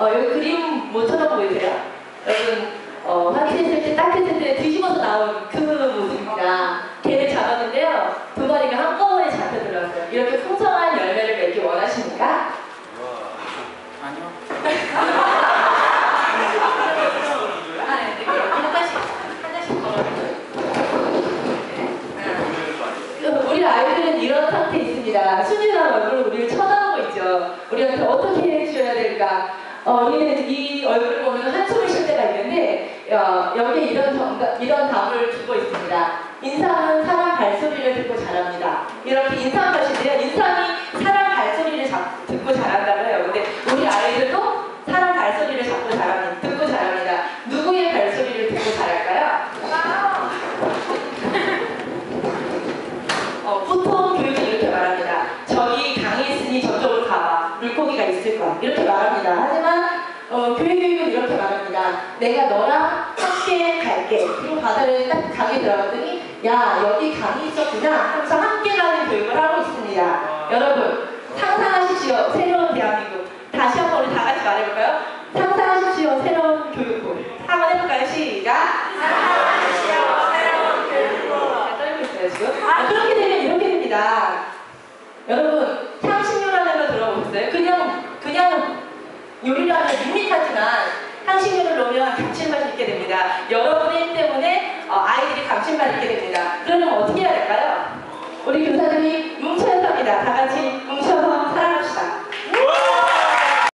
어, 여기 그림 모처럼 보이세요? 여러분, 어, 확인했을 때, 딱 했을 때 뒤집어서 나온 그 모습입니다. 개를 잡았는데요. 두 마리가 한꺼번에 잡혀 들어왔어요. 이렇게 풍성한 열매를 맺기 원하십니까? 아니요. 아, 네, 네. 한 잔씩, 한 잔씩 걸어주세요. 우리 아이들은 이런 상태에 있습니다. 순진한 얼굴로 우리를 쳐다보고 있죠. 우리한테 어떻게 해줘야 될까? 어, 우리는 이 얼굴을 보면 한숨을 쉴 때가 있는데 어, 여기에 이런 정답, 이런 답을 주고 있습니다. 인삼은 사람 발소리를 듣고 자랍니다. 이렇게 인삼 사람 발소리를 잡- 듣고 자란다고요. 근데 우리 아이들도 사람 발소리를 잡고 자랍니다. 듣고 자랍니다. 누구의 발소리를 듣고 자랄까요? 어, 보통 교육은 이렇게 말합니다. 저기 강이 있으니 저쪽으로 가봐. 물고기가 있을 거야. 이렇게 말합니다. 하지만 어, 교육은 이렇게 말합니다. 내가 너랑 함께 갈게. 그리고 바다를 딱 강에 들어갔더니 야 여기 강이 있었구나. 하면서 함께 가는 교육을 하고 있습니다. 여러분 상상하십시오. 새로운 대한민국. 다시 한 번 우리 다 같이 말해볼까요? 상상하십시오. 새로운 교육부. 한번 해볼까요? 시작. 잘 떨고 있어요 지금. 아 그렇게 되면 이렇게 됩니다. 여러분 향신료라는 거 들어보셨어요? 그냥 요리를 하면 밋밋하지만 향신료를 넣으면 감칠맛이 있게 됩니다. 여러분의 힘 때문에 어, 아이들이 감칠맛 있게 됩니다. 그러면 어떻게 해야 될까요? 우리 교사들이 뭉쳐서 합니다. 다 같이